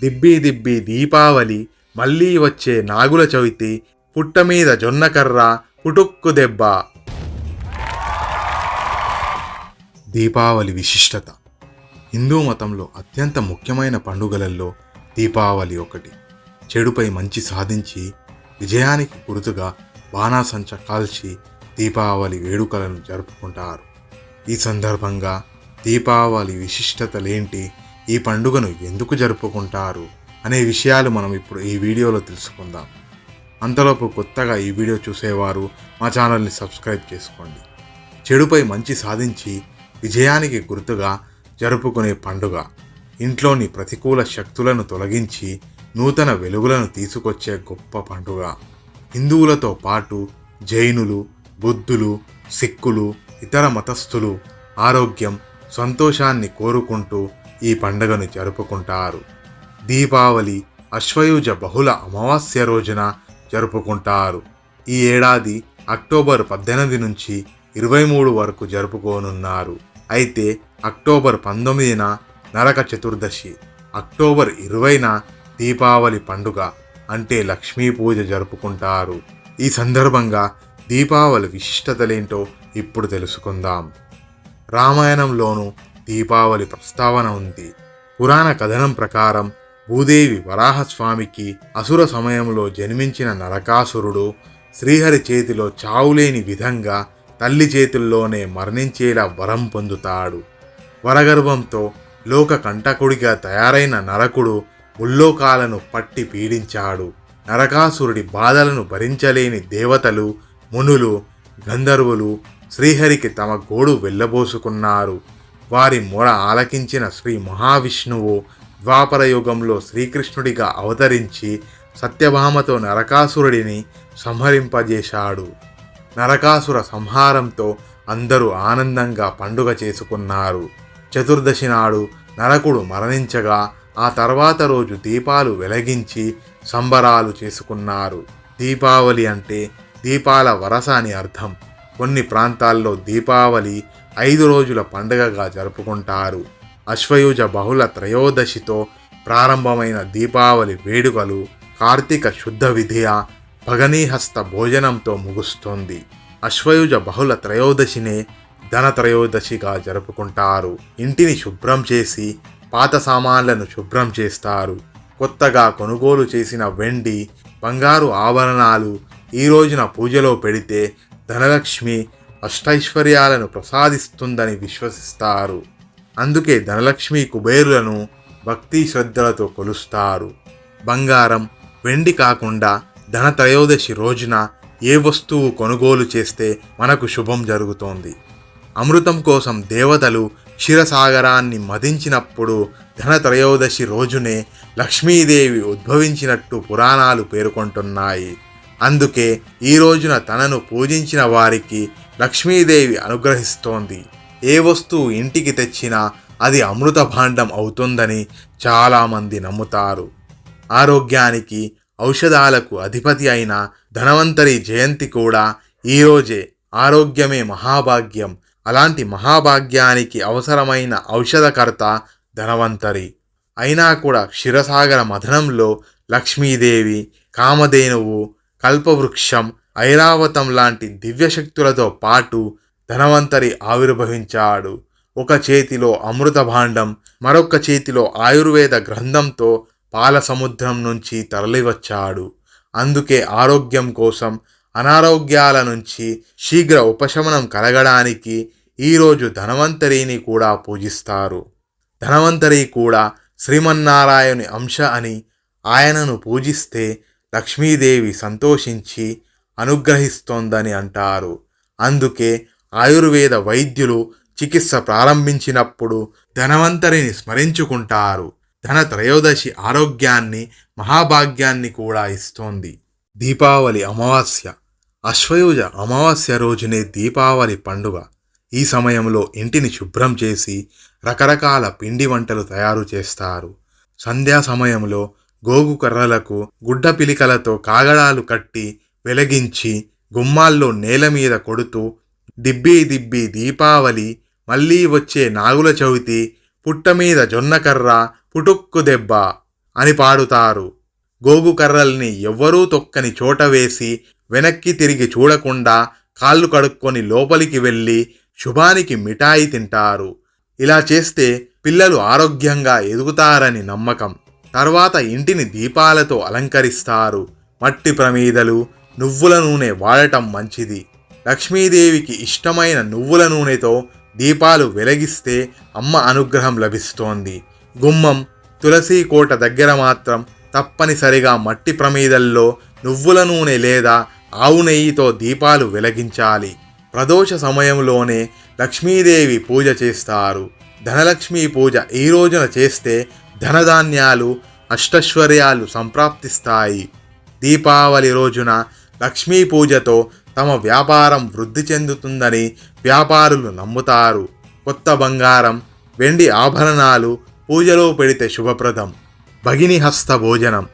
దిబ్బి దిబ్బి దీపావళి మళ్ళీ వచ్చే నాగుల చవితి పుట్ట మీద జొన్నకర్ర పుటుక్కు దెబ్బ. దీపావళి విశిష్టత. హిందూ మతంలో అత్యంత ముఖ్యమైన పండుగలలో దీపావళి ఒకటి. చెడుపై మంచి సాధించి విజయానికి గుర్తుగా బాణాసంచ కాల్చి దీపావళి వేడుకలను జరుపుకుంటారు. ఈ సందర్భంగా దీపావళి విశిష్టతలేంటి ఈ పండుగను ఎందుకు జరుపుకుంటారు అనే విషయాలు మనం ఇప్పుడు ఈ వీడియోలో తెలుసుకుందాం. అంతలోపు కొత్తగా ఈ వీడియో చూసేవారు మా ఛానల్ని సబ్స్క్రైబ్ చేసుకోండి. చెడుపై మంచి సాధించి విజయానికి గుర్తుగా జరుపుకునే పండుగ. ఇంట్లోని ప్రతికూల శక్తులను తొలగించి నూతన వెలుగులను తీసుకొచ్చే గొప్ప పండుగ. హిందువులతో పాటు జైనులు బుద్ధులు సిక్కులు ఇతర మతస్థులు ఆరోగ్యం సంతోషాన్ని కోరుకుంటూ ఈ పండుగను జరుపుకుంటారు. దీపావళి అశ్వయుజ బహుళ అమావాస్య రోజున జరుపుకుంటారు. ఈ ఏడాది అక్టోబర్ పద్దెనిమిది నుంచి ఇరవై మూడు వరకు జరుపుకోనున్నారు. అయితే అక్టోబర్ పంతొమ్మిదిన నరక చతుర్దశి అక్టోబర్ ఇరవైన దీపావళి పండుగ అంటే లక్ష్మీ పూజ జరుపుకుంటారు. ఈ సందర్భంగా దీపావళి విశిష్టతలేంటో ఇప్పుడు తెలుసుకుందాం. రామాయణంలోనూ దీపావళి ప్రస్తావన ఉంది. పురాణ కథనం ప్రకారం భూదేవి వరాహస్వామికి అసుర సమయంలో జన్మించిన నరకాసురుడు శ్రీహరి చేతిలో చావులేని విధంగా తల్లి చేతుల్లోనే మరణించేలా వరం పొందుతాడు. వరగర్వంతో లోక కంటకుడిగా తయారైన నరకుడు ముల్లోకాలను పట్టి పీడించాడు. నరకాసురుడి బాధలను భరించలేని దేవతలు మునులు గంధర్వులు శ్రీహరికి తమ గోడు వెళ్ళబోసుకున్నారు. వారి మొర ఆలకించిన శ్రీ మహావిష్ణువు ద్వాపర యుగంలో శ్రీకృష్ణుడిగా అవతరించి సత్యభామతో నరకాసురుడిని సంహరింపజేశాడు. నరకాసుర సంహారంతో అందరూ ఆనందంగా పండుగ చేసుకున్నారు. చతుర్దశి నాడు నరకుడు మరణించగా ఆ తర్వాత రోజు దీపాలు వెలిగించి సంబరాలు చేసుకున్నారు. దీపావళి అంటే దీపాల వరస అని అర్థం. కొన్ని ప్రాంతాల్లో దీపావళి ఐదు రోజుల పండుగగా జరుపుకుంటారు. అశ్వయుజ బహుళ త్రయోదశితో ప్రారంభమైన దీపావళి వేడుకలు కార్తీక శుద్ధ విధియ భగనీహస్త భోజనంతో ముగుస్తుంది. అశ్వయుజ బహుళ త్రయోదశినే ధన త్రయోదశిగా జరుపుకుంటారు. ఇంటిని శుభ్రం చేసి పాత సామాన్లను శుభ్రం చేస్తారు. కొత్తగా కొనుగోలు చేసిన వెండి బంగారు ఆభరణాలు ఈ రోజున పూజలో పెడితే ధనలక్ష్మి అష్టైశ్వర్యాలను ప్రసాదిస్తుందని విశ్వసిస్తారు. అందుకే ధనలక్ష్మి కుబేరులను భక్తి శ్రద్ధలతో కొలుస్తారు. బంగారం వెండి కాకుండా ధన త్రయోదశి రోజున ఏ వస్తువు కొనుగోలు చేస్తే మనకు శుభం జరుగుతోంది. అమృతం కోసం దేవతలు క్షీరసాగరాన్ని మదించినప్పుడు ధన త్రయోదశి రోజునే లక్ష్మీదేవి ఉద్భవించినట్టు పురాణాలు పేర్కొంటున్నాయి. అందుకే ఈ రోజున తనను పూజించిన వారికి లక్ష్మీదేవి అనుగ్రహిస్తోంది. ఏ వస్తువు ఇంటికి తెచ్చినా అది అమృత భాండం అవుతుందని చాలామంది నమ్ముతారు. ఆరోగ్యానికి ఔషధాలకు అధిపతి అయిన ధనవంతరి జయంతి కూడా ఈరోజే ఆరోగ్యమే మహాభాగ్యం. అలాంటి మహాభాగ్యానికి అవసరమైన ఔషధకర్త ధనవంతరి. అయినా కూడా క్షీరసాగర మథనంలో లక్ష్మీదేవి కామధేనువు కల్పవృక్షం ఐరావతం లాంటి దివ్యశక్తులతో పాటు ధనవంతరి ఆవిర్భవించాడు. ఒక చేతిలో అమృత భాండం మరొక చేతిలో ఆయుర్వేద గ్రంథంతో పాల సముద్రం నుంచి తరలివచ్చాడు. అందుకే ఆరోగ్యం కోసం అనారోగ్యాల నుంచి శీఘ్ర ఉపశమనం కలగడానికి ఈరోజు ధనవంతరిని కూడా పూజిస్తారు. ధనవంతరి కూడా శ్రీమన్నారాయణి అంశ అని ఆయనను పూజిస్తే లక్ష్మీదేవి సంతోషించి అనుగ్రహిస్తోందని అంటారు. అందుకే ఆయుర్వేద వైద్యులు చికిత్స ప్రారంభించినప్పుడు ధనవంతరిని స్మరించుకుంటారు. ధన త్రయోదశి ఆరోగ్యాన్ని మహాభాగ్యాన్ని కూడా ఇస్తోంది. దీపావళి అమావాస్య. అశ్వయుజ అమావాస్య రోజునే దీపావళి పండుగ. ఈ సమయంలో ఇంటిని శుభ్రం చేసి రకరకాల పిండి వంటలు తయారు చేస్తారు. సంధ్యా సమయంలో గోగు కర్రలకు గుడ్డ పిలికలతో కాగడాలు కట్టి వెలిగించి గుమ్మాల్లో నేల మీద కొడుతూ దిబ్బి దిబ్బి దీపావళి మళ్ళీ వచ్చే నాగుల చవితి పుట్ట మీద జొన్నకర్ర పుటుక్కు దెబ్బ అని పాడుతారు. గోగు కర్రల్ని ఎవ్వరూ తొక్కని చోట వేసి వెనక్కి తిరిగి చూడకుండా కాళ్ళు కడుక్కొని లోపలికి వెళ్ళి శుభానికి మిఠాయి తింటారు. ఇలా చేస్తే పిల్లలు ఆరోగ్యంగా ఎదుగుతారని నమ్మకం. తర్వాత ఇంటిని దీపాలతో అలంకరిస్తారు. మట్టి ప్రమీదలు నువ్వుల నూనె వాడటం మంచిది. లక్ష్మీదేవికి ఇష్టమైన నువ్వుల నూనెతో దీపాలు వెలిగిస్తే అమ్మ అనుగ్రహం లభిస్తోంది. గుమ్మం తులసి కోట దగ్గర మాత్రం తప్పనిసరిగా మట్టి ప్రమీదల్లో నువ్వుల నూనె లేదా ఆవు నెయ్యితో దీపాలు వెలిగించాలి. ప్రదోష సమయంలోనే లక్ష్మీదేవి పూజ చేస్తారు. ధనలక్ష్మీ పూజ ఈ రోజున చేస్తే ధనధాన్యాలు అష్టశ్వర్యాలు సంప్రాప్తిస్తాయి. దీపావళి రోజున లక్ష్మీ పూజతో తమ వ్యాపారం వృద్ధి చెందుతుందని వ్యాపారులు నమ్ముతారు. కొత్త బంగారం వెండి ఆభరణాలు పూజలో పెడితే శుభప్రదం. భగిని హస్త భోజనం.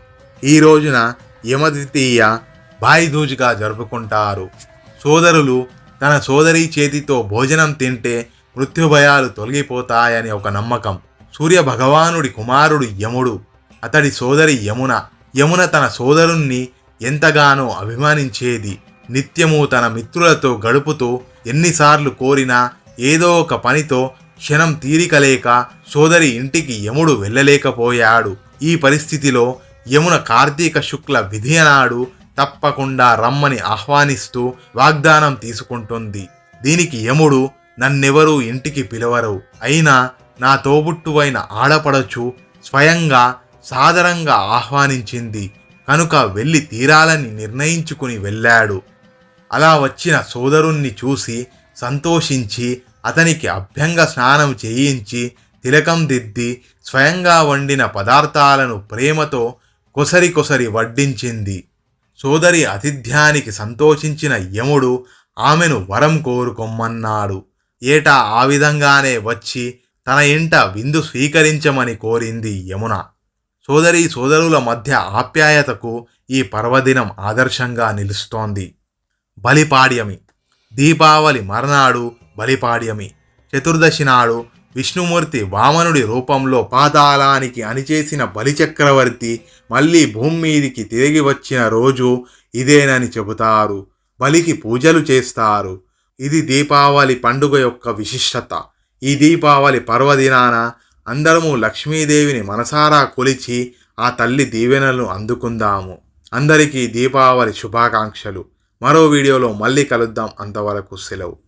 ఈ రోజున యమద్వితీయ బాయిదూజ్గా జరుపుకుంటారు. సోదరులు తన సోదరి చేతితో భోజనం తింటే మృత్యుభయాలు తొలగిపోతాయని ఒక నమ్మకం. సూర్య భగవానుడి కుమారుడు యముడు. అతడి సోదరి యమున. యమున తన సోదరుణ్ణి ఎంతగానో అభిమానించేది నిత్యము తన మిత్రులతో గడుపుతూ ఎన్నిసార్లు కోరినా ఏదో ఒక పనితో క్షణం తీరికలేక సోదరి ఇంటికి యముడు వెళ్ళలేకపోయాడు. ఈ పరిస్థితిలో యమున కార్తీక శుక్ల విధియనాడు తప్పకుండా రమ్మని ఆహ్వానిస్తూ వాగ్దానం తీసుకుంటుంది. దీనికి యముడు నన్నెవరూ ఇంటికి పిలవరు. అయినా నా తోబుట్టువైన ఆడపడచు స్వయంగా సాదరంగా ఆహ్వానించింది. కనుక వెళ్ళి తీరాలని నిర్ణయించుకుని వెళ్ళాడు. అలా వచ్చిన సోదరుణ్ణి చూసి సంతోషించి అతనికి అభ్యంగ స్నానం చేయించి తిలకం దిద్ది స్వయంగా వండిన పదార్థాలను ప్రేమతో కొసరి కొసరి వడ్డించింది. సోదరి అతిథ్యానికి సంతోషించిన యముడు ఆమెను వరం కోరుకొమ్మన్నాడు. ఏటా ఆ విధంగానే వచ్చి తన ఇంట విందు స్వీకరించమని కోరింది యమున. సోదరి సోదరుల మధ్య ఆప్యాయతకు ఈ పర్వదినం ఆదర్శంగా నిలుస్తోంది. బలిపాడ్యమి. దీపావళి మర్నాడు బలిపాడ్యమి. చతుర్దశి నాడు విష్ణుమూర్తి వామనుడి రూపంలో పాతాళానికి అణిచేసిన బలిచక్రవర్తి మళ్ళీ భూమి మీదికి తిరిగి వచ్చిన రోజు ఇదేనని చెబుతారు. బలికి పూజలు చేస్తారు. ఇది దీపావళి పండుగ యొక్క విశిష్టత. ఈ దీపావళి పర్వదినాన అందరము లక్ష్మీదేవిని మనసారా కొలిచి ఆ తల్లి దీవెనలను అందుకుందాము. అందరికీ దీపావళి శుభాకాంక్షలు. మరో వీడియోలో మళ్ళీ కలుద్దాం. అంతవరకు సెలవు.